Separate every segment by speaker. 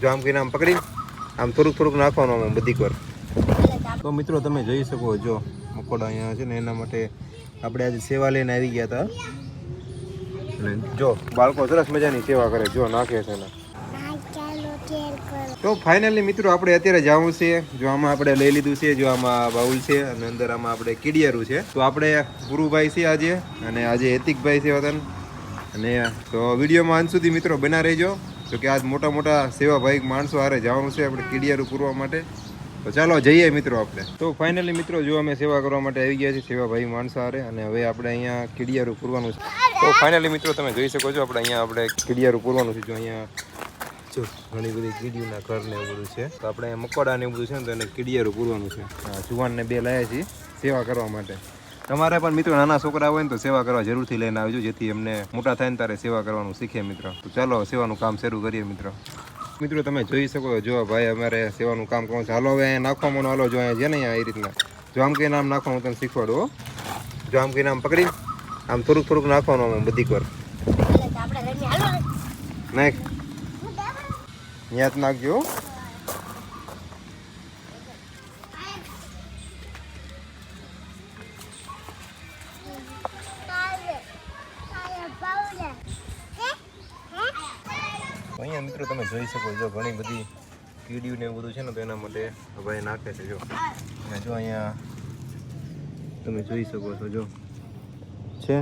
Speaker 1: જો આમ કરીને આમ પકડી, આમ થોડુંક થોડુંક નાખવાનું આમ બધી વાર. તો મિત્રો તમે જોઈ શકો જો મકોડા અહીંયા છે ને એના માટે આપણે આજે સેવા લઈને આવી ગયા હતા. અને જો, બાળકો સરસ મજાની સેવા કરે, જો નાખે છે ને તો ફાઇનલી મિત્રો આપણે અત્યારે જવું છે, જો આમાં આપણે લઈ લીધું છે, જો આમાં બાઉલ છે અને અંદર આમાં આપણે કીડિયારું છે. તો આપણે ગુરુભાઈ છે આજે અને આજે એતિકભાઈ છે વતન. અને તો વિડીયોમાં અંત સુધી મિત્રો બના રહેજો. તો કે આજ મોટા મોટા સેવાભાઈ માણસો હારે જવાનું છે આપણે કીડિયારું પૂરવા માટે. તો ચાલો જઈએ મિત્રો આપણે. તો ફાઇનલી મિત્રો જો અમે સેવા કરવા માટે આવી ગયા છીએ સેવાભાઈ માણસો હારે અને હવે આપણે અહીંયા કીડિયારું પૂરવાનું છે. તો ફાઇનલી મિત્રો તમે જોઈ શકો છો આપણે અહીંયા આપણે કીડિયારું પૂરવાનું છે જો અહીંયા. જો ઘણી બધી કીડીઓના ઘર ને એવું બધું છે. તો આપણે મકોડા ને એવું બધું છે ને તો એને કીડિયારું પૂરવાનું છે. જુવાનને બે લાયા છીએ સેવા કરવા માટે. તમારે પણ મિત્રો નાના છોકરા હોય ને તો સેવા કરવા જરૂરથી લઈને આવજો જેથી એમને મોટા થાય ને તારે સેવા કરવાનું શીખે મિત્રો. તો ચાલો સેવાનું કામ શરૂ કરીએ મિત્રો. મિત્રો તમે જોઈ શકો જો ભાઈ અમારે સેવાનું કામ કરવું છે. હાલો હવે અહીંયા નાખવા મને હાલો જો અહીંયા છે ને અહીંયા એ રીતના. જો આમ કહીને નામ નાખવાનું હું તને શીખવાડું જો આમ કહીને નામ પકડી. આમ થોડુંક થોડુંક નાખવાનું આમ બધી વાર નાખ. જ નાખજો તમે જોઈ શકો છો ઘણી બધી કીડીયું ને એવું બધું છે ને, તો એના માટે ભાઈ નાખે છે, જો. અને જો અહીંયા તમે જોઈ શકો છો, જો. છે?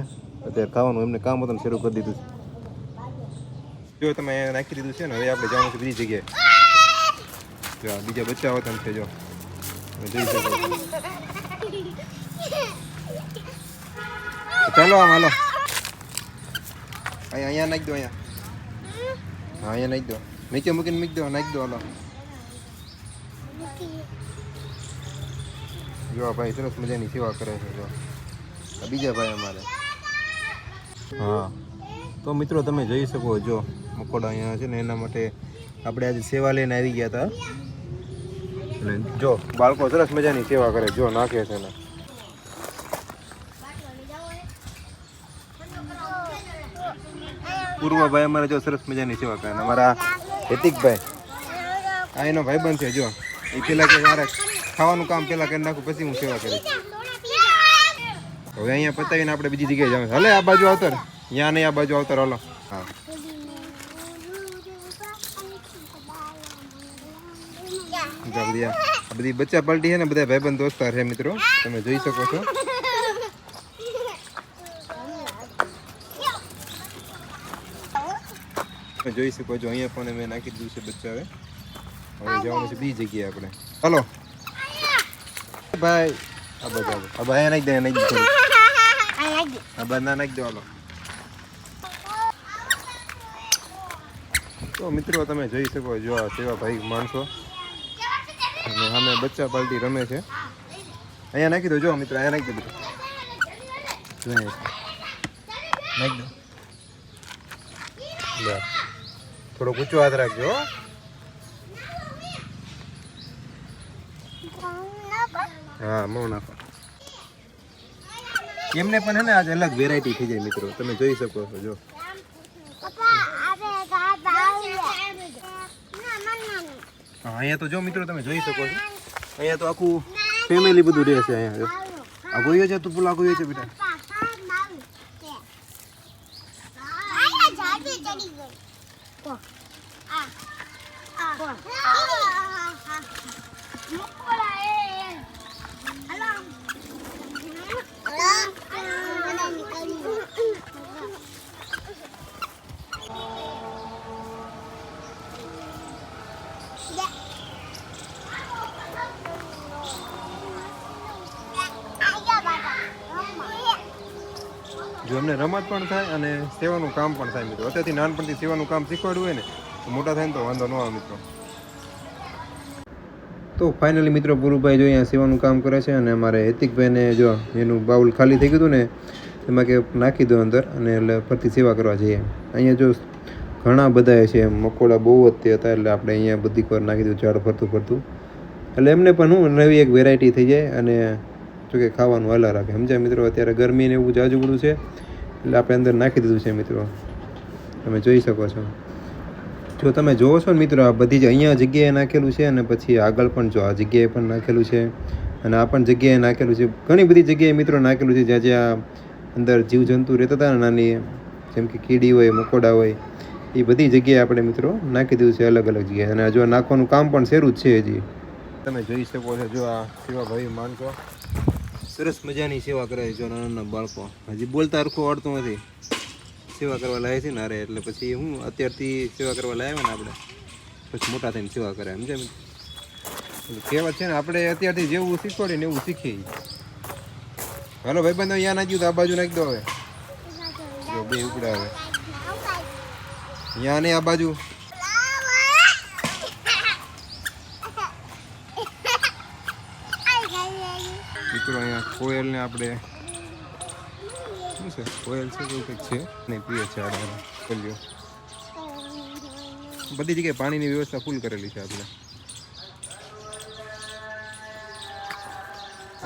Speaker 1: અત્યારે ખાવાનું એમને કામ હતું શરૂ કરી દીધું છે. જો, તમે નાખી દીધું છે ને, હવે આપણે જવાનું છે બીજી જગ્યાએ. જો બીજા બચ્ચા વતન છે, જો. તમે જોઈ શકો ચાલો, આમ હાલો. અહીંયા નાખી દો, અહીંયા. હા, અહીંયા નાખી દો. નીચે મૂકીને મૂકી દો, નાખી દો હાલો. જો આ ભાઈ સરસ મજાની સેવા કરે છે, જો. બીજા ભાઈ અમારે. હા. તો મિત્રો તમે જોઈ શકો જો મકોડા અહીંયા છે ને, એના માટે આપણે આજે સેવા લઈને આવી ગયા હતા. અને જો, બાળકો સરસ મજાની સેવા કરે, જો નાખે છે ને પૂર્વભાઈ અમારે જો સરસ મજાની સેવા કરે અમારા હેતિકભાઈ. આ એનો ભાઈબંધ છે, જો. એ પેલા કે મારે ખાવાનું કામ પેલા કરી નાખું, પછી હું સેવા કરીશ. હવે અહીંયા પતાવીને આપણે બીજી જગ્યાએ જવાનું હલે, આ બાજુ આવતર. અહીંયા નહીં, આ બાજુ આવતર. હલો. હા. જો આ બધી બધી બચ્ચા પલટી છે ને, બધા ભાઈબંધ દોસ્તાર છે મિત્રો. તમે જોઈ શકો છો. જોઈ શકો છો અહીંયા પણ મેં નાખી દીધું છે બચ્ચા હવે જવાનું છે બીજી જગ્યાએ આપણે. હલો. ભાઈ. આ આવો. આ ભાઈ નાખી દે નાખી દે આ બધા નાખી દો હાલો. તો મિત્રો તમે જોઈ શકો જો આ તેવા ભાઈ માણસો. અને સામે બચ્ચા પાલટી રમે છે. અહીંયા નાખી દો જો મિત્રો અહીંયા નાખી દો મિત્રો. જો નાખી દો. લે. થોડો ઊંચો હાથ રાખજો, હા. મઉ નાખો. એમને પણ હે ને આજે અલગ વેરાયટી થઈ જાય મિત્રો. તમે જોઈ શકો છો, જો. અહીંયા તો જો મિત્રો, તમે જોઈ શકો છો. અહીંયા તો આખું ફેમિલી બધું રહે છે અહીંયા. આગોયો છે તું પેલા આગોયો છે, બેટા. જો એમને રમત પણ થાય અને સેવાનું કામ પણ થાય મિત્રો. અત્યારથી નાનપણથી સેવાનું કામ શીખવાડવું હોય ને, તો મોટા થાય ને તો વાંધો ન આવે મિત્રો. તો ફાઇનલી મિત્રો પુરુભાઈ જો અહીંયા સેવાનું કામ કરે છે અને અમારે હેતિકભાઈને જો એનું બાઉલ ખાલી થઈ ગયું હતું ને, એમાં કે નાખી દો અંદર અને એટલે ફરતી સેવા કરવા જઈએ. અહીંયા જો ઘણા બધા છે, મકોડા બહુ જ હતા એટલે આપણે અહીંયા બધી વાર નાખી દીધું, ઝાડ ફરતું ફરતું. એટલે એમને પણ હું નવી એક વેરાયટી થઈ જાય અને જો કે ખાવાનું હાલા રાખે. સમજ્યા મિત્રો? અત્યારે ગરમી ને એવું જાજુ બધું છે, એટલે આપણે અંદર નાખી દીધું છે મિત્રો. તમે જોઈ શકો છો. જો તમે જોવો છો ને મિત્રો, આ બધી જ અહીંયા જગ્યાએ નાખેલું છે અને પછી આગળ પણ જો આ જગ્યાએ પણ નાખેલું છે અને આ પણ જગ્યાએ નાખેલું છે. ઘણી બધી જગ્યાએ મિત્રો નાખેલું છે, જ્યાં જ્યાં અંદર જીવજંતુ રહેતા હતા નાની, જેમ કે કીડી હોય, મકોડા હોય, એ બધી જગ્યાએ આપણે મિત્રો નાખી દીધું છે અલગ અલગ જગ્યાએ. અને જો નાખવાનું કામ પણ શરૂ જ છે હજી. તમે જોઈ શકો છો, જો આ સેવાભાઈ માનસો સરસ મજાની સેવા કરે છે નાના નાના બાળકો. હજી બોલતા હરખું આવડતું નથી. સેવા કરવા લાવે છે ને અરે એટલે પછી હું અત્યારથી સેવા કરવા લાવ્યા ને આપણે. પછી મોટા થઈને સેવા કરે જેમ કહેવત છે ને આપણે અત્યારથી જેવું શીખવાડીએ ને એવું શીખીએ હાલો ભાઈ બંધ અહીંયા નાખ્યું તો આ બાજુ નાખી દો હવે. જો બે ઉપડા હવે. અહીંયા ને આ બાજુ. મિત્રો, અહીંયા કોયલને આપણે શું છે? કોયલ છે કેવું કંઈક છે? નહીં, પીએ છે આડા કોયલીઓ બધી જગ્યાએ પાણીની વ્યવસ્થા ફૂલ કરેલી છે આપણે.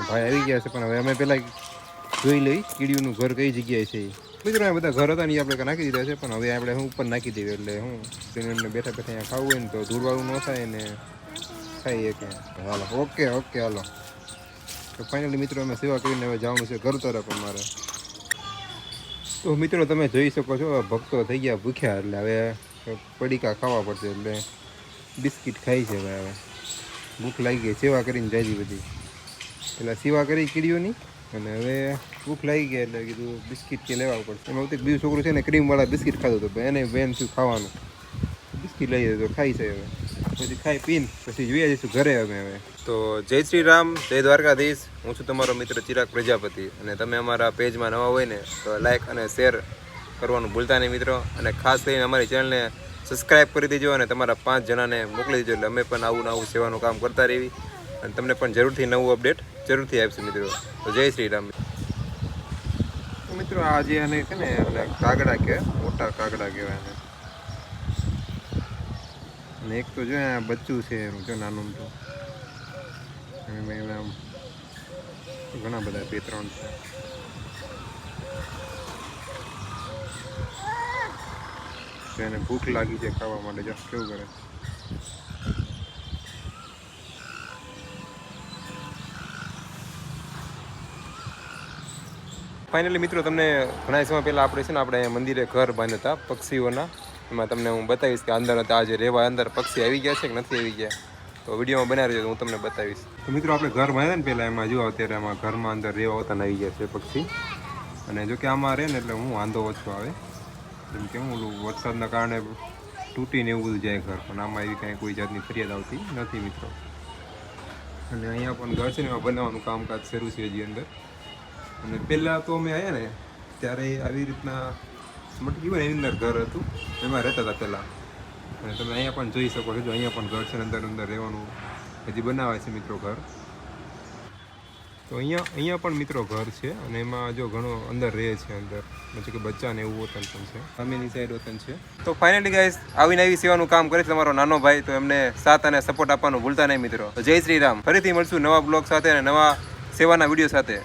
Speaker 1: ભાઈ આવી ગયા છે, પણ હવે અમે પેલા જોઈ લઈ કીડીઓનું ઘર કઈ જગ્યાએ છે. મિત્રો આ બધા ઘર હતા ને આપણે નાખી દીધા છે, પણ હવે આપણે હું ઉપર નાખી દઈએ એટલે હું સિલિન્ડરને બેઠા બેઠા અહીંયા ખાવું હોય ને તો ધૂળવાળું ન થાય ને ખાઈએ કે હાલો, ઓકે ઓકે, હાલો. તો ફાઇનલી મિત્રો, અમે સેવા કરીને હવે જવાનું છે ઘર તરફ અમારે. તો મિત્રો, તમે જોઈ શકો છો ભક્તો થઈ ગયા ભૂખ્યા, એટલે હવે પડીકા ખાવા પડશે, એટલે બિસ્કિટ ખાઈ છે હવે હવે. ભૂખ લાગી ગઈ, સેવા કરીને જાય બધી. એટલે સેવા કરી કીડીઓની, અને હવે ભૂખ લાગી ગઈ, એટલે કીધું બિસ્કિટ કે લેવા પડશે. એમાં બીજું છોકરું છે ને ક્રીમવાળા બિસ્કિટ ખાધું હતું એને, બેન શું ખાવાનું? બિસ્કિટ લઈ જતો ખાઈ છે હવે. પછી ખાઈ પીને પછી જોઈએ જઈશું ઘરે અમે હવે. તો જય શ્રી રામ, જય દ્વારકાધીશ. હું છું તમારો મિત્ર ચિરાગ પ્રજાપતિ. અને તમે અમારા પેજમાં નવા હોય ને, તો લાઈક અને શેર કરવાનું ભૂલતા નહીં મિત્રો. અને ખાસ કરીને અમારી ચેનલને સબસ્ક્રાઇબ કરી દેજો અને તમારા પાંચ જણાને મોકલી દેજો. એટલે અમે પણ આવું નવું સેવાનું કામ કરતા રહેવી અને તમને પણ જરૂરથી નવું અપડેટ જરૂરથી આપશે મિત્રો. તો જય શ્રી રામ. મિત્રો આજે આને છે ને કાગડા કહેવાય મોટા કાગડા કહેવાય અને એક તો જો આ બચ્ચું છે એનું, જો નાનું તો. એમાં એમાં ઘણા બધા, બે, ત્રણ છે. તો એને ભૂખ લાગી છે ખાવા માટે, જો કેવું કરે. ફાઇનલી મિત્રો, તમને ઘણા સમય પહેલાં આપણે છે ને, આપણે મંદિરે ઘર બાંધ્યા હતા પક્ષીઓના. એમાં તમને હું બતાવીશ કે અંદર હતા, આજે રહેવા અંદર પક્ષી આવી ગયા છે કે નથી આવી ગયા. તો વિડીયોમાં બનાવી રહ્યો હું તમને બતાવીશ. તો મિત્રો, આપણે ઘર બાંધ્યા ને પહેલાં, એમાં જુઓ અત્યારે આમાં ઘરમાં અંદર રહેવા હોતા આવી ગયા છે પક્ષી. અને જો કે આમાં રહે ને એટલે હું વાંધો ઓછો આવે. જેમ કે હું વરસાદના કારણે તૂટીને એવું બધું જાય ઘર, પણ આમાં એવી કાંઈ કોઈ જાતની ફરિયાદ આવતી નથી મિત્રો. અને અહીંયા પણ ઘર છે ને, એમાં બનાવવાનું કામકાજ શરૂ છે હજી અંદર. અને પહેલાં તો અમે આવ્યા ને, ત્યારે આવી રીતના મટકી હોય ને એની અંદર ઘર હતું એમાં રહેતા હતા પહેલાં અને તમે અહીંયા પણ જોઈ શકો છો અહીંયા પણ ઘર છે અંદર અંદર રહેવાનું હજી બનાવે છે મિત્રો ઘર તો અહીંયા અહીંયા પણ મિત્રો ઘર છે અને એમાં જો ઘણો અંદર રહે છે અંદર પછી કે બચ્ચાને એવું વતન પણ છે સામેની સાઈડ વતન છે તો ફાઇનલી ગાઈસ આવીને આવી સેવાનું કામ કરે છે તમારો નાનો ભાઈ, તો એમને સાથ અને સપોર્ટ આપવાનું ભૂલતા નહીં, મિત્રો. જય શ્રી રામ. ફરીથી મળશું નવા બ્લોગ સાથે અને નવા સેવાના વીડિયો સાથે.